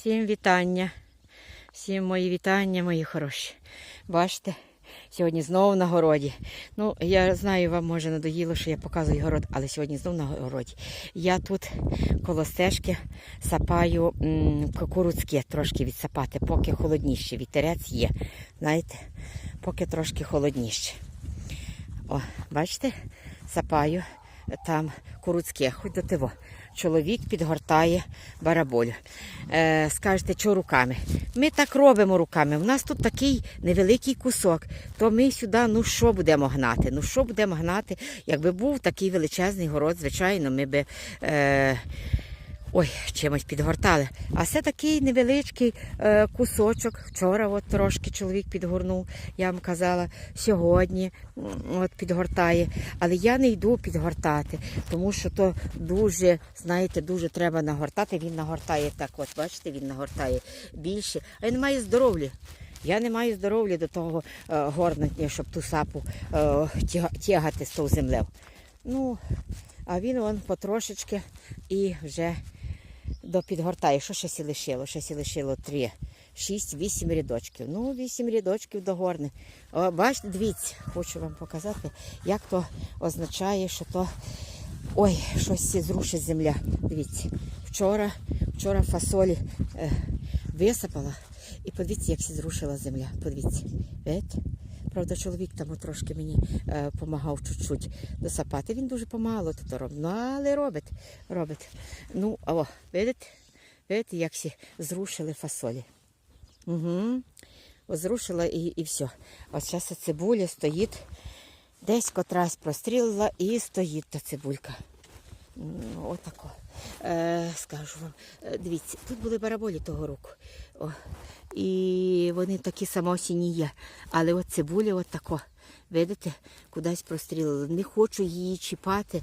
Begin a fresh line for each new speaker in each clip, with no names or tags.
Всім вітання. Всім мої вітання, мої хороші. Бачите, сьогодні знову на городі. Ну, я знаю, вам може надоїло, що я показую город, але сьогодні знову на городі. Я тут коло стежки сапаю м, кукурудзки трошки відсапати, поки холодніше. Вітерець є. Знаєте, поки трошки холодніше. О, бачите, сапаю там куруцьке, хоч до тиво. Чоловік підгортає бараболю. Е, скажете, що руками? Ми так робимо руками. У нас тут такий невеликий кусок, то ми сюди, ну що будемо гнати? Ну що будемо гнати? Якби був такий величезний город, звичайно, ми би. Е, Ой, чимось підгортали. А це такий невеличкий е, кусочок. Вчора от трошки чоловік підгорнув, я вам казала, сьогодні от підгортає. Але я не йду підгортати, тому що то дуже, знаєте, дуже треба нагортати. Він нагортає так, от бачите, він нагортає більше. А не маю здоров'я. Я не маю здоров'я до того е, горнення, щоб ту сапу е, тягати з того землею. Ну, а він он потрошечки і вже допідгортає. Що ще лишило? Ще лишило три, шість, вісім рядочків. Ну, вісім рядочків до горни. О, бачите, дивіться, хочу вам показати, як то означає, що то ой, щось зрушить земля. Дивіться, вчора, вчора фасолі е, висипала. І подивіться, як зрушила земля. Подивіться. Видите? Правда, чоловік там трошки мені допомагав чуть-чуть досапати. Він дуже помало тут робить. Ну, але робить. робить. Ну, о, видите? Видите, як всі зрушили фасолі. Угу. Ось зрушила і, і все. Ось зараз цибуля стоїть. Десь котрась прострілила і стоїть та цибулька. Отако. Е, скажу вам. Е, Дивіться, тут були бараболі того року. О, і вони такі самосінні є. Але от цибуля от. Видите, кудись прострілили. Не хочу її чіпати.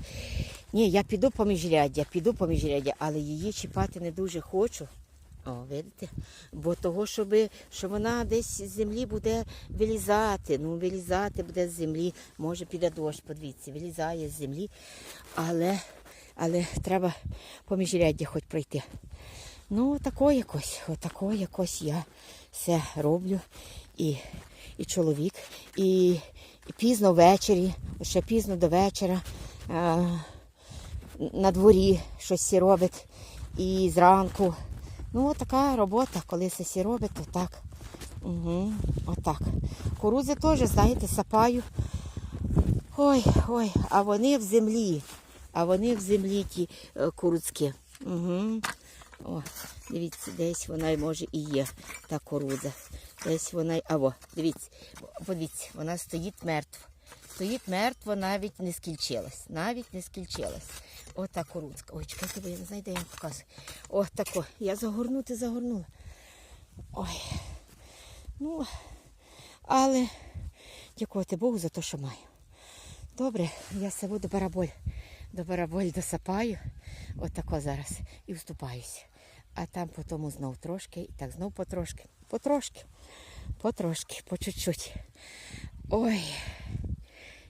Ні, я піду по міжряддя, піду по міжряддя, але її чіпати не дуже хочу. О, видите? Бо того, щоби, що вона десь з землі буде вилізати. Ну, вилізати буде з землі. Може піде дощ, подивіться, вилізає з землі. Але, але треба по міжряддя хоч пройти. Ну, тако якось, отако якось я все роблю. І, і чоловік, і, і пізно ввечері, ще пізно до вечора. А, на дворі щось сі робить. І зранку. Ну, така робота, коли це сі робить, то так. Угу, отак. Курудзи теж, знаєте, сапаю. Ой, ой, а вони в землі. А вони в землі ті е. Угу. О, дивіться, десь вона може і є, та курудза. Десь вона й. Аво, дивіться, подивіться, вона стоїть мертва. Стоїть мертво, навіть не скільчилась. Навіть не скільчилась. Ота курудзка. Ой, чекайте, бо я не знаю, я вам показую. О, тако. Я загорнути загорнула. Ой. Ну, але дякувати Богу за те, що маю. Добре, я себе до бараболь. До бараболь досапаю. Отако зараз. І вступаюся. А там потім знов трошки, і так знов потрошки. Потрошки. Потрошки, по чуть-чуть. Ой,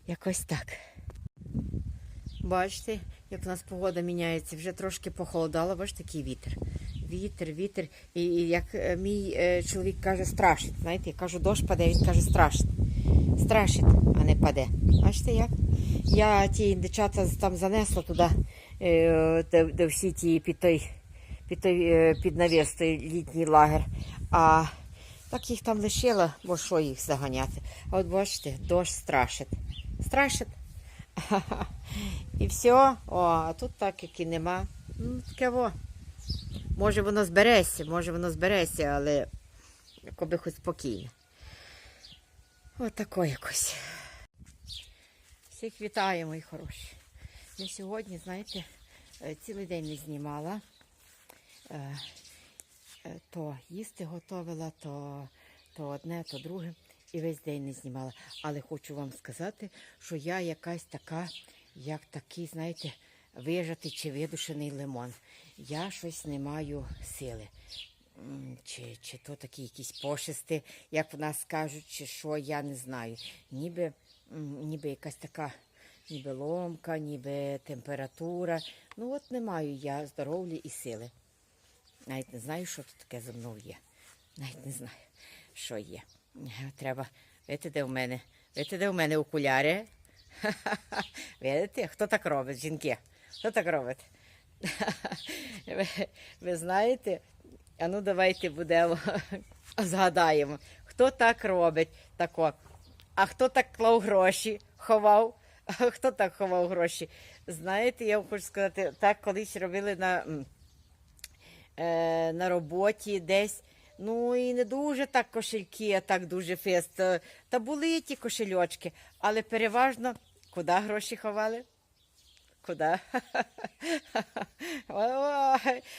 якось так. Бачите, як у нас погода міняється, вже трошки похолодало, бачите, такий вітер. Вітер, вітер. І, і як е, мій е, чоловік каже, страшить. Знаєте, я кажу, дощ паде, він каже, страшить. Страшить, а не паде. Бачите як? Я ті дівчата там занесла туди, е, де, де всі ті під той, під, той, е, під навіс, той літній лагер. А так їх там лишила, бо що їх заганяти. А от бачите, дощ страшить. Страшить. І все. О, а тут так як і нема. Ну, таке во. Може воно збереться, може воно збереться, але якоби хоч спокійно. Отако якось. Всіх вітаю, мої хороші. Я сьогодні, знаєте, е, цілий день не знімала. Е, е, То їсти готувала, то, то одне, то друге. І весь день не знімала. Але хочу вам сказати, що я якась така, як такий, знаєте, вижатий чи видушений лимон. Я щось не маю сили. Чи, чи то такі якісь пошисти, як в нас кажуть, чи що, я не знаю. Ніби, ніби якась така, ніби ломка, ніби температура. Ну от не маю я здоров'я і сили. Навіть не знаю, що тут таке зо мною є. Навіть не знаю, що є. Треба. Видите, де в мене? Видите, де в мене окуляри? Видите, хто так робить, жінки? Хто так робить? ви, ви знаєте? А ну давайте будемо згадаємо, хто так робить тако. А хто так клав гроші, ховав? Хто так ховав гроші? Знаєте, я вам хочу сказати, так колись робили на, е, на роботі десь. Ну і не дуже так кошельки, а так дуже фест. Е, Та були ті кошельочки, але переважно куди гроші ховали? Куди?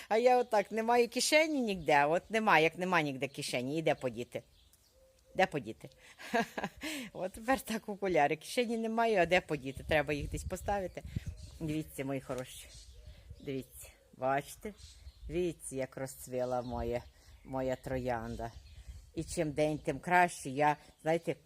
А я отак не маю кишені ніде. От нема, як нема ніде кишені. І де подіти? Де подіти? От тепер так окуляри. Кишені немає, а де подіти? Треба їх десь поставити. Дивіться, мої хороші. Дивіться, бачите? Дивіться, як розцвіла моя, моя троянда. І чим день, тим краще. Я, знаєте,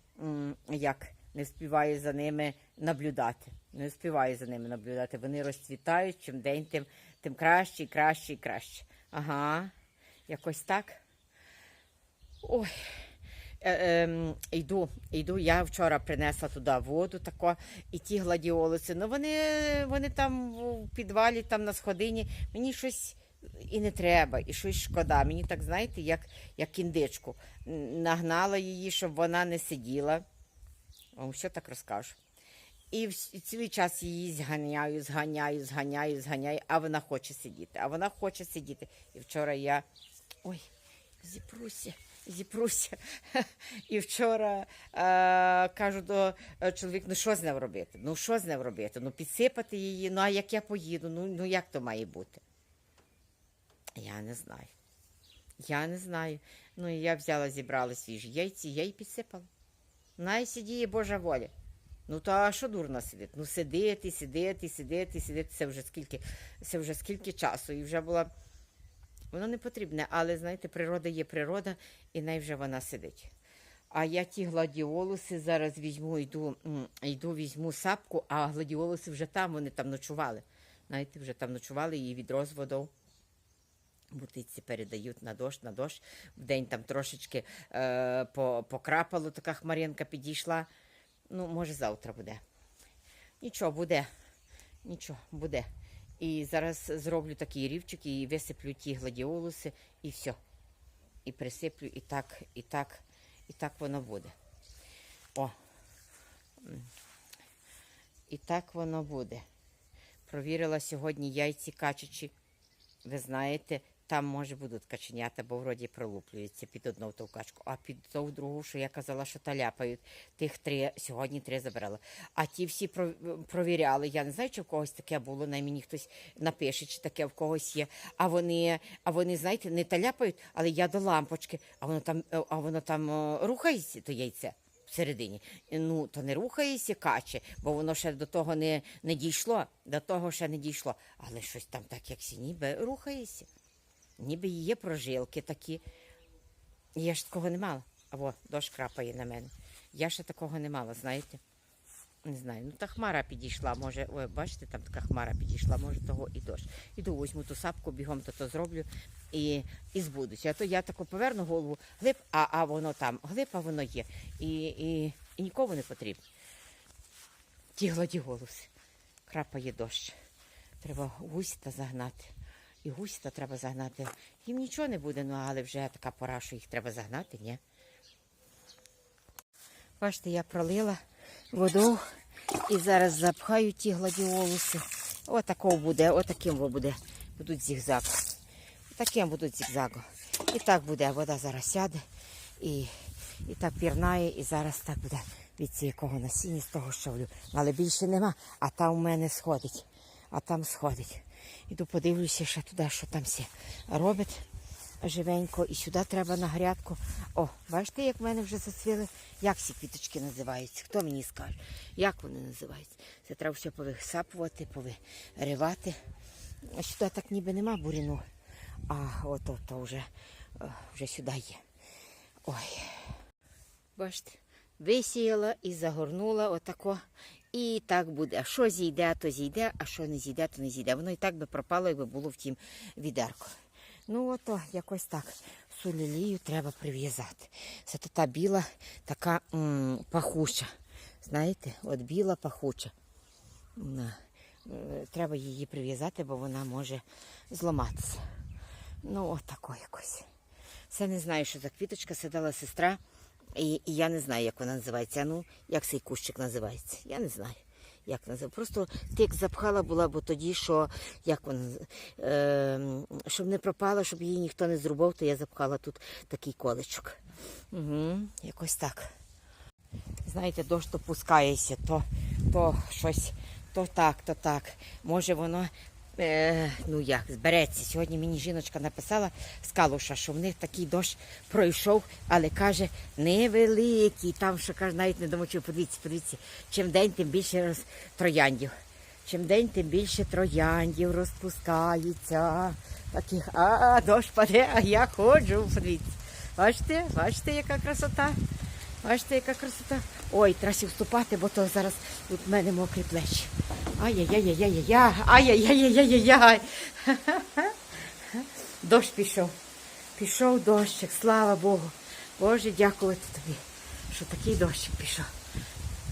як не співаю за ними наблюдати. Не співаю за ними наблюдати. Вони розцвітають, чим день, тим, тим краще, краще і краще. Ага, якось так. Ой. Е, ем, йду, йду. Я вчора принесла туди воду тако, і ті гладіолуси. Ну вони, вони там в підвалі, там на сходині. Мені щось і не треба, і щось шкода. Мені так, знаєте, як, як індичку. Нагнала її, щоб вона не сиділа. О, що так розкажу. І цілий час її зганяю, зганяю, зганяю, зганяю, а вона хоче сидіти. А вона хоче сидіти. І вчора я. Ой, зіпруся, зіпруся. І вчора е, кажу до чоловіка, ну що з ним робити? Ну що з ним робити? Ну підсипати її, ну а як я поїду? Ну, ну як то має бути? Я не знаю. Я не знаю. Ну і я взяла, зібрала свіжі яйці, я її підсипала. Най сидіє Божа воля. Ну то а що дурно сидіти? Ну сидити, сидити, сидити, сидити. Це вже скільки, це вже скільки часу. І вже була. Воно не потрібне, але знаєте, природа є природа, і най вже вона сидить. А я ті гладіолуси зараз візьму, йду, йду візьму сапку, а гладіолуси вже там, вони там ночували. Знаєте, вже там ночували і відро з водою. Бутиці передають на дощ, на дощ. Вдень там трошечки е, покрапало, така хмаринка підійшла. Ну, може, завтра буде. Нічого, буде. Нічого, буде. І зараз зроблю такий рівчик і висиплю ті гладіолуси, і все. І присиплю, і так, і так, і так воно буде. О. І так воно буде. Провірила сьогодні яйці качачі. Ви знаєте, там може будуть каченята, бо вроді пролуплюються під одну товкачку, а під ту другу, що я казала, що таляпають. Тих три сьогодні три забрала. А ті всі провіряли. Я не знаю, чи в когось таке було. На мені хтось напише, чи таке в когось є. А вони, а вони, знаєте, не таляпають, але я до лампочки, а воно там, а воно там е, рухається, то яйце. Всередині. Ну, то не рухається каче, бо воно ще до того не, не дійшло, до того ще не дійшло. Але щось там так, як сі, ніби рухається. Ніби є прожилки такі. Я ж такого не мала. Або дощ крапає на мене. Я ще такого не мала, знаєте? Не знаю. Ну та хмара підійшла, може, ой, бачите, там така хмара підійшла, може того і дощ. Іду, візьму ту сапку, бігом то то зроблю і, і збудуся. А то я тако поверну голову, глиб, а, а воно там, глиб, а воно є. І, і, і нікому не потрібно. Ті гладіголуси. Крапає дощ. Треба гусіта загнати. І гусіта треба загнати. Їм нічого не буде, ну але вже така пора, що їх треба загнати, ні? Бачите, я пролила воду і зараз запхаю ті гладіолуси. Отакого буде, отаким буде. Будуть зігзаг. Таким будуть зігзагом. І так буде, вода зараз сяде і, і так пірнає, і зараз так буде від якого насіння з того щавлю. Але більше нема, а там у мене сходить. А там сходить. Іду подивлюся ще туди, що там всі робить живенько. І сюди треба на грядку. О, бачите, як в мене вже зацвіли. Як ці квіточки називаються? Хто мені скаже? Як вони називаються? Це треба все повисапувати, повиривати. Сюди так ніби нема буріну. А от то, то вже, е, вже сюди є. Ой. Бачите, висіяла і загорнула отако. І так буде. А що зійде, то зійде, а що не зійде, то не зійде. Воно і так би пропало, якби було в тім відерку. Ну, ото якось так. Сулілію треба прив'язати. Це та біла така м, пахуча. Знаєте, от біла пахуча. Е, Треба її прив'язати, бо вона може зламатися. Ну, от тако якось. Це не знаю, що за квіточка сидала сестра, і, і я не знаю, як вона називається. Ну, як цей кущик називається? Я не знаю. Як називається. Просто тик запхала була, бо тоді, що як вона е, щоб не пропала, щоб її ніхто не зрубав, то я запхала тут такий колечок. Угу, якось так. Знаєте, дощ то то, то щось, то так, то так. Може воно, е, ну як, збереться. Сьогодні мені жіночка написала з Калуша, що в них такий дощ пройшов, але каже, невеликий. Там що каже, навіть не домочив, подивіться, подивіться, чим день, тим більше роз... трояндів. Чим день, тим більше трояндів розпускається. Таких, а, дощ паде, а я ходжу. Подивіться. Бачите, бачите, яка красота? Бачите, яка красота. Ой, треба сі вступати, бо то зараз в мене мокрі плечі. Ай-яй-яй-яй-яй-яй, ай-яй-яй-яй-яй-яй. Дощ пішов. Пішов дощик, слава Богу. Боже, дякувати тобі, що такий дощик пішов.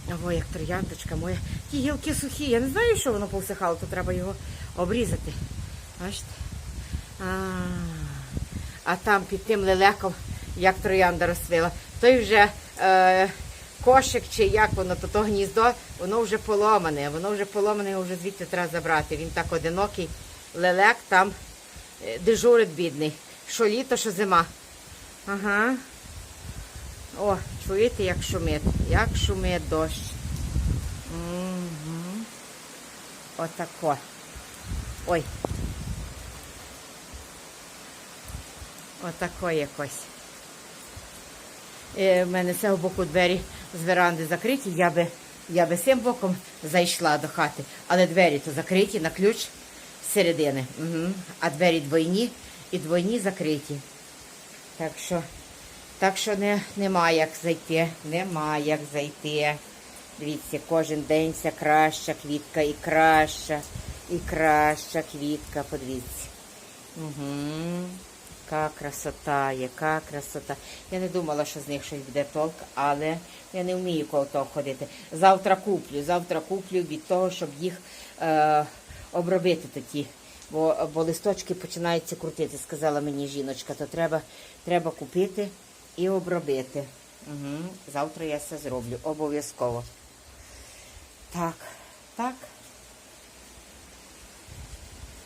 Ого, як трояндочка моя. Ті гілки сухі. Я не знаю, що воно повсихало, то треба його обрізати. Бачите? А, а там під тим лелеком, як троянда розцвіла, той вже е, кошик чи як воно, то то гніздо, воно вже поломане, воно вже поломане, його вже звідти треба забрати. Він так одинокий. Лелек там е, дежурить бідний. Що літо, що зима. Ага. О, чуєте, як шумить? Як шумить дощ. Угу. Отако. Ой. Отако якось. Е, в мене з цього боку двері з веранди закриті. Я би, я би цим боком зайшла до хати, але двері то закриті на ключ з середини. Угу. А двері двойні і двойні закриті. Так що, так що не, нема як зайти. Нема як зайти. Дивіться, кожен день все краща квітка і краща, і краща квітка. Подивіться. Угу. Яка красота, яка красота. Я не думала, що з них щось буде толк, але я не вмію коло того ходити. Завтра куплю, завтра куплю від того, щоб їх е, обробити такі. Бо, бо листочки починаються крутити, сказала мені жіночка, то треба, треба купити і обробити. Угу. Завтра я це зроблю, обов'язково. Так, так.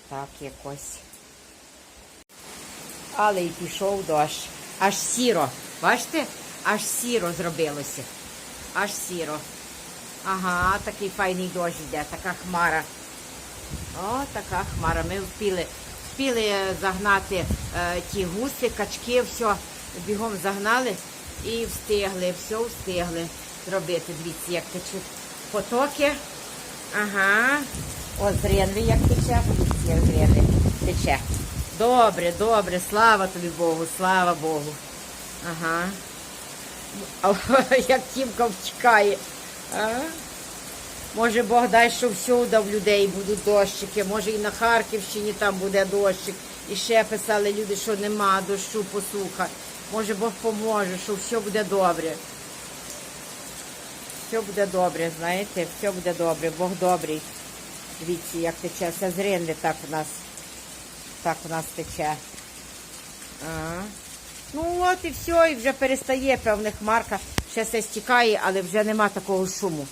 Так, якось. Але й пішов дощ. Аж сіро. Бачите? Аж сіро зробилося. Аж сіро. Ага, такий файний дощ йде, така хмара. О, така хмара. Ми вспіли, вспіли загнати е, ті гуси, качки, все бігом загнали і встигли, все встигли зробити. Дивіться, як течуть потоки. Ага. О, з ренви як тече, як ренви тече. Добре, добре, слава тобі Богу, слава Богу. Ага. Як Тімка втікає. А? Може Бог дай, що всюди в людей будуть дощики, може і на Харківщині там буде дощик. І ще писали люди, що нема дощу, посуха. Може Бог поможе, що все буде добре. Все буде добре, знаєте, все буде добре, Бог добрий. Дивіться, як тече, все з ринви так у нас. Так у нас тече. Ага. Ну от і все, і вже перестає певна хмарка. Ще все стікає, але вже нема такого шуму.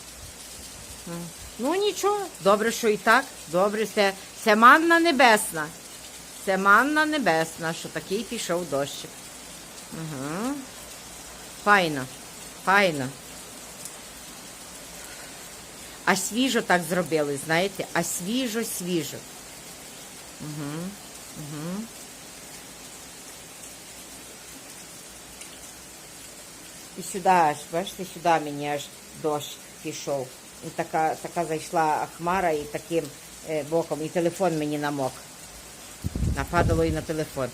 А. Ну нічого, добре, що і так. Добре, це, це манна небесна. Це манна небесна, що такий пішов дощик. Ага. Файно, файно. А свіжо так зробили, знаєте, а свіжо, свіжо. Угу. Угу. І сюди аж, бачите, сюди мені аж дощ пішов. І така, така зайшла хмара і таким е, боком, і телефон мені намок. Нападало і на телефон.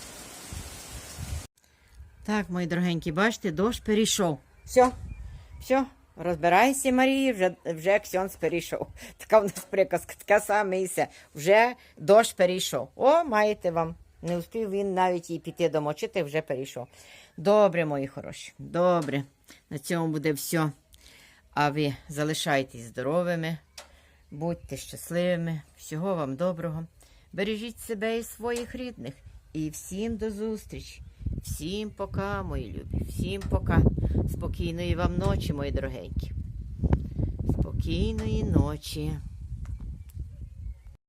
Так, мої дорогенькі, бачите, дощ перейшов. Все, все, розбирайся, Марія, вже, вже Ксьонс перейшов. Така в нас приказка, така саме і все. Вже дощ перейшов. О, маєте вам. Не успів він навіть і піти домочити, вже перейшов. Добре, мої хороші, добре. На цьому буде все. А ви залишайтесь здоровими, будьте щасливими, всього вам доброго. Бережіть себе і своїх рідних. І всім до зустрічі. Всім пока, мої любі. Всім пока. Спокійної вам ночі, мої дорогенькі. Спокійної ночі.